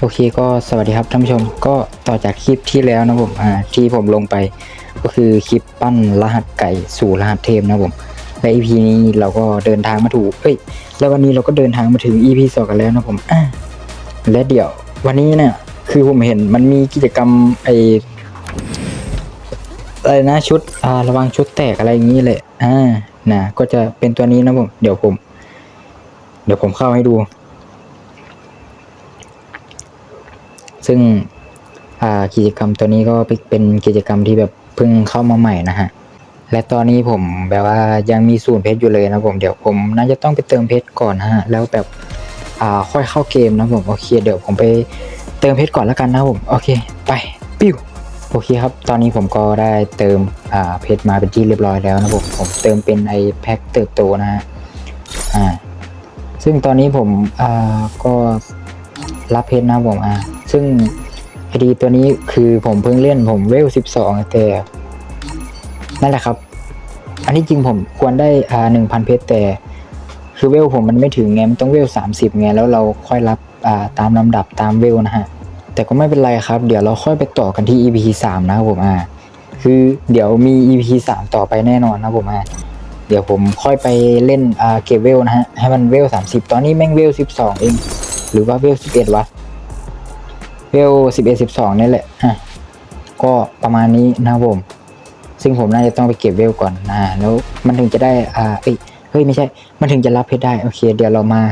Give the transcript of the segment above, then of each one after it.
โอเคก็สวัสดีครับท่านผู้ชมก็ต่อจากคลิปที่แล้วนะผมอ่าที่ผมลงไป ก็คือคลิปปั้นรหัสไก่สู่รหัสเทมนะผมและ EP นี้เราก็เดินทางมาถูกเอ้ยแล้ววันนี้เราก็เดินทางมาถึง EP สองกันแล้วนะผมอ่าและเดี๋ยววันนี้เนี่ยคือผมเห็นมันมีกิจกรรมไออะไรนะชุดอ่าระวังชุดแตกอะไรอย่างนี้เลยอ่านะก็จะเป็นตัวนี้นะผมเดี๋ยวผม เดี๋ยวผมเข้าให้ดู ซึ่งอากิจกรรมตัวนี้ก็เป็นกิจกรรมที่แบบเพิ่งเข้ามาใหม่นะฮะและตอนนี้ผมแบบว่ายังมีศูนย์เพชรอยู่เลยนะผมเดี๋ยวผมน่าจะต้องไปเติมเพชรก่อนฮะแล้วแบบอ่าค่อยเข้าเกมนะผมโอเคเดี๋ยวผมไปเติมเพชรก่อนแล้วกันนะผมโอเคไปปิ้วโอเคครับ ตอนนี้ผมก็ได้เติมอ่าเพชรมาเป็นที่เรียบร้อยแล้วนะผมผมเติมเป็นไอแพ็คเติบโตนะฮะอ่าซึ่งตอนนี้ผมอ่าก็รับเพชรนะผมอ่า ซึ่งพอดีตัวนี้คือผมเพิ่งเล่นผมเวลสิบสองแต่ นั่นแหละครับ อันนี้จริงผมควรได้อ่าหนึ่งพันเพชรแต่ คือเวลผมมันไม่ถึงไงมันต้องเวลสามสิบไงแล้วเราค่อยรับอ่าตามลำดับตามเวลนะฮะ แต่ก็ไม่เป็นไรครับ เดี๋ยวเราค่อยไปต่อกันที่ EP สามนะครับผมอ่าคือเดี๋ยวมี EP สามต่อไปแน่นอนนะผมอ่าเดี๋ยวผมค่อยไปเล่นอ่าเก็บเวลนะฮะ ให้มันเวลสามสิบตอนนี้แม่งเวลสิบสองเอง หรือว่าเวลสิบเอ็ดวะ เวลสิบเอ็ดสิบสองนี่แหละอะก็ประมาณนี้นะครับผม ซึ่งผมน่าจะต้องไปเก็บเวลก่อนนะแล้วมันถึงจะได้อ่าเอ้ยเฮ้ยไม่ใช่ มันถึงจะรับเพชรได้โอเค เดี๋ยวเรามา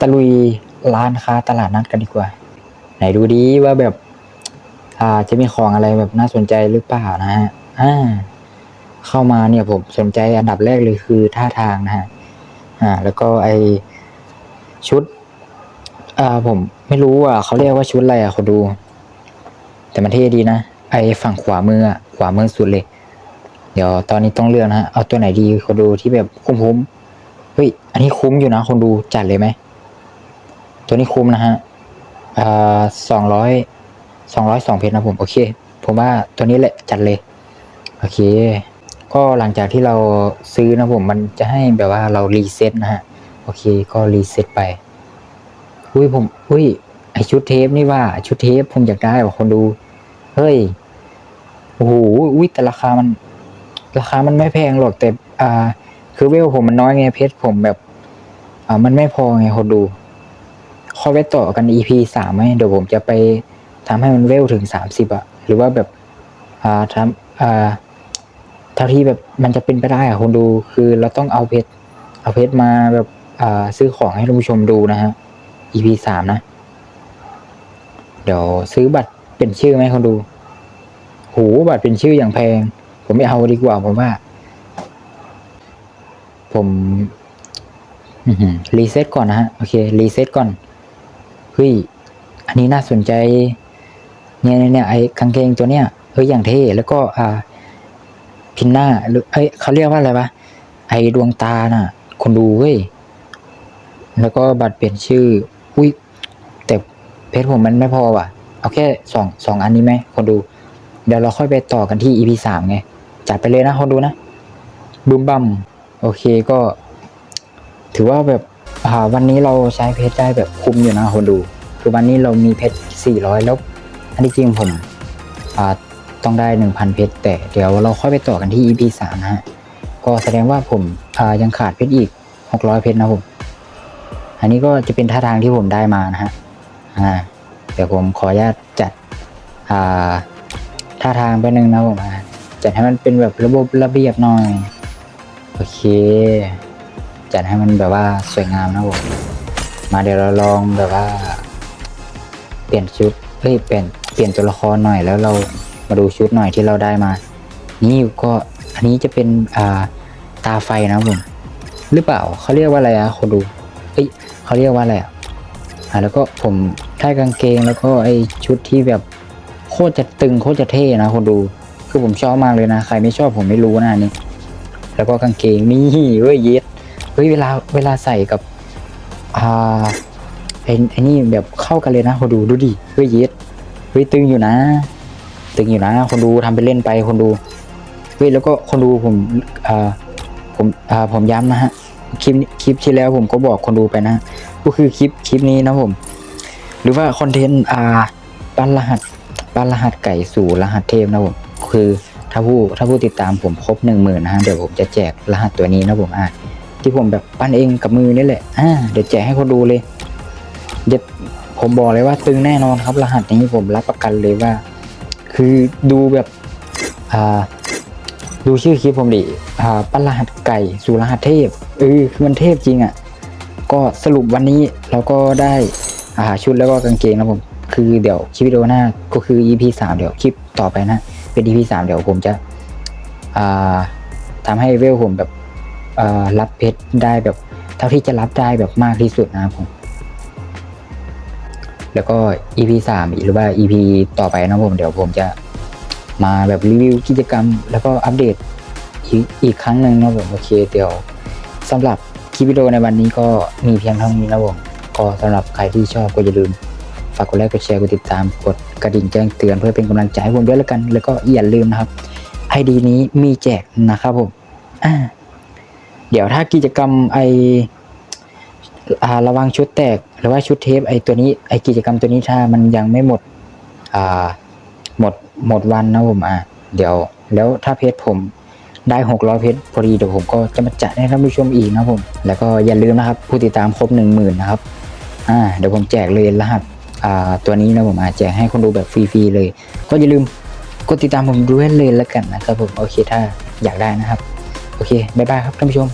ตะลุยร้านค้าตลาดนัดกันดีกว่า ไหนดูดีว่าแบบ อ่าจะมีของอะไรแบบน่าสนใจหรือเปล่านะฮะอ่าเข้ามาเนี่ยผมสนใจอันดับแรกเลยคือท่าทางนะฮะอ่า แล้วก็ไอชุด อ่าผมไม่รู้อะเขาเรียกว่าชุดอะไรอะเขาดู แต่มันเท่ดีนะไอฝั่งขวามืออะขวามือสุดเลย เดี๋ยวตอนนี้ต้องเลือกนะฮะเอาตัวไหนดีเขาดูที่แบบคุ้มๆเฮ้ยอันนี้คุ้มอยู่นะคนดูจัดเลยไหมตัวนี้คุ้มนะฮะอ่าสองร้อยสองร้อยสองเพชรนะผมโอเค ผมว่าตัวนี้แหละจัดเลยโอเค ก็หลังจากที่เราซื้อนะผมมันจะให้แบบว่าเรารีเซ็ตนะฮะโอเคก็รีเซ็ตไป อุ้ยผม อุ้ยไอชุดเทปนี่ว่าชุดเทปผมอยากได้ว่ะคนดู เฮ้ยโอ้โหอุ้ยแต่ราคามัน ราคามันไม่แพงหรอกแต่ อ่า คือเวลผมมันน้อยไงเพชรผมแบบ อ่า มันไม่พอไงคนดูคอยไปต่อกัน EP สามไหมเดี๋ยวผมจะไปทำให้มันเวลถึงสามสิบอะหรือว่าแบบ อ่าทำอ่าเท่าที่แบบมันจะเป็นไปได้อะคนดูคือเราต้องเอาเพชรเอาเพชรมาแบบอ่าซื้อของให้ท่านผู้ชมดูนะฮะ EP สามนะ เดี๋ยวซื้อบัตรเป็นชื่อไหมคนดูโหบัตรเป็นชื่ออย่างแพง ผมไม่เอาดีกว่าผมว่า ผมรีเซ็ตก่อนนะฮะ โอเครีเซ็ตก่อนเฮ้ยอันนี้น่าสนใจ เนี่ยเนี่ยไอ้กางเกงตัวเนี้ยเฮ้ยอย่างเท่แล้วก็อ่าพินหน้าหรือเอ้ยเขาเรียกว่าอะไรวะไอดวงตาน่ะ คนดูเว้ยแล้วก็บัตรเปลี่ยนชื่อ เพจผมมันไม่พอว่ะ เอาแค่สองสองอันนี้ไหมคนดู เดี๋ยวเราค่อยไปต่อกันที่ EP สามไง จัดไปเลยนะคนดูนะบูมบัมโอเคก็ ถือว่าแบบอ่าวันนี้เราใช้เพจได้แบบคุ้มอยู่นะคนดู คือวันนี้เรามีเพจสี่ร้อยแล้วอันที่จริงผมอ่าต้องได้หนึ่งพันเพชรแต่เดี๋ยวเราค่อยไปต่อกันที่ EP สามนะฮะ ก็แสดงว่าผมอ่ายังขาดเพชรอีกหกร้อยเพชรนะผม อันนี้ก็จะเป็นท่าทางที่ผมได้มานะฮะ อ่าเดี๋ยวผมขออนุญาตจัดอ่าท่าทางไปหนึ่งนะผมจัดให้มันเป็นแบบระบบระเบียบหน่อย โอเค จัดให้มันแบบว่าสวยงามนะผมมาเดี๋ยวเราลองแบบว่า เปลี่ยนชุดเฮ้ยเปลี่ยนเปลี่ยนตัวละครหน่อยแล้วเรามาดูชุดหน่อยที่เราได้มา นี่ก็อันนี้จะเป็นอ่าตาไฟนะผมหรือเปล่าเขาเรียกว่าอะไรอะคนดูเอ้ยเขาเรียกว่าอะไรอะ อ่าแล้วก็ผมได้กางเกงแล้วก็ไอชุดที่แบบโคตรจะตึงโคตรจะเท่นะคนดู คือผมชอบมากเลยนะ ใครไม่ชอบผมไม่รู้นะนนี้แล้วก็กางเกงนี่เว้ยเย็ดเฮ้ยเวลาเวลาใส่กับอ่าไอ้ไอ้นี่แบบเข้ากันเลยนะคนดูดูดิเฮ้ยเย็ดเฮ้ยตึงอยู่นะ ตึงอยู่นะ คนดูทำไปเล่นไปคนดูเฮ้ยแล้วก็คนดูผมอ่าผมอ่าผมย้ำนะฮะคลิปคลิปที่แล้วผมก็บอกคนดูไปนะ ก็คือคลิปคลิปนี้นะผม หรือว่าคอนเทนต์อ่าปั้นรหัสปั้นรหัสไก่สู่รหัสเทพนะผมคือถ้าผู้ถ้าผู้ติดตามผมครบหนึ่งหมื่นนะฮะเดี๋ยวผมจะแจกรหัสตัวนี้นะผมอะที่ผมแบบปั้นเองกับมือนี่แหละอ่าเดี๋ยวแจกให้คนดูเลยเดี๋ยวผมบอกเลยว่าตึงแน่นอนครับรหัสนี้ผมรับประกันเลยว่า คือดูแบบอ่าดูชื่อคลิปผมดิอ่าปั้นรหัสไก่สู่รหัสเทพเออคือมันเทพจริงอะ่ะ ก็สรุปวันนี้เราก็ได้อ่าชุดแล้วก็กางเกงนะผม คือเดี๋ยวคลิปวิดีโอหน้าก็คือ EP สามเดี๋ยวคลิปต่อไปนะ เป็น EP สามเดี๋ยวผมจะอ่าทำให้เวลผมแบบรับเพชรได้แบบเท่าที่จะรับได้แบบมากที่สุดนะครับผม แล้วก็ EP สามหรือว่า EP ต่อไปนะผม เดี๋ยวผมจะมาแบบรีวิวกิจกรรม แล้วก็อัปเดตอีกอีกครั้งหนึ่งนะผมโอเคเดี๋ยวสำหรับ คลิปวิดีโอในวันนี้ก็มีเพียงเท่านี้นะผมก็สำหรับใครที่ชอบก็อย่าลืมฝากกดไลค์กดแชร์กดติดตามกดกระดิ่งแจ้งเตือนเพื่อเป็นกำลังใจให้ผมด้วยแล้วกัน แล้วก็อย่าลืมนะครับไอดีนี้มีแจกนะครับผมอ่าเดี๋ยวถ้ากิจกรรมไออาระวังชุดแตกหรือว่าชุดเทปไอตัวนี้ไอกิจกรรมตัวนี้ถ้ามันยังไม่หมดอ่าหมดหมดวันนะผมอะเดี๋ยวแล้วถ้าเพจผม ได้ 600 เพจพอดีเดี๋ยวผมก็จะมาจัดให้ท่านผู้ชมอีกนะผม แล้วก็อย่าลืมนะครับ ผู้ติดตามครบ 10,000 นะครับอ่าเดี๋ยวผมแจกเลยรหัสอ่าตัวนี้นะผมอาจแจกให้คนดูแบบฟรีๆเลย ก็อย่าลืมกดติดตามผมด้วยเลยแล้วกันนะครับผมโอเคถ้าอยากได้นะครับ โอเคบ๊ายบายครับท่านผู้ชม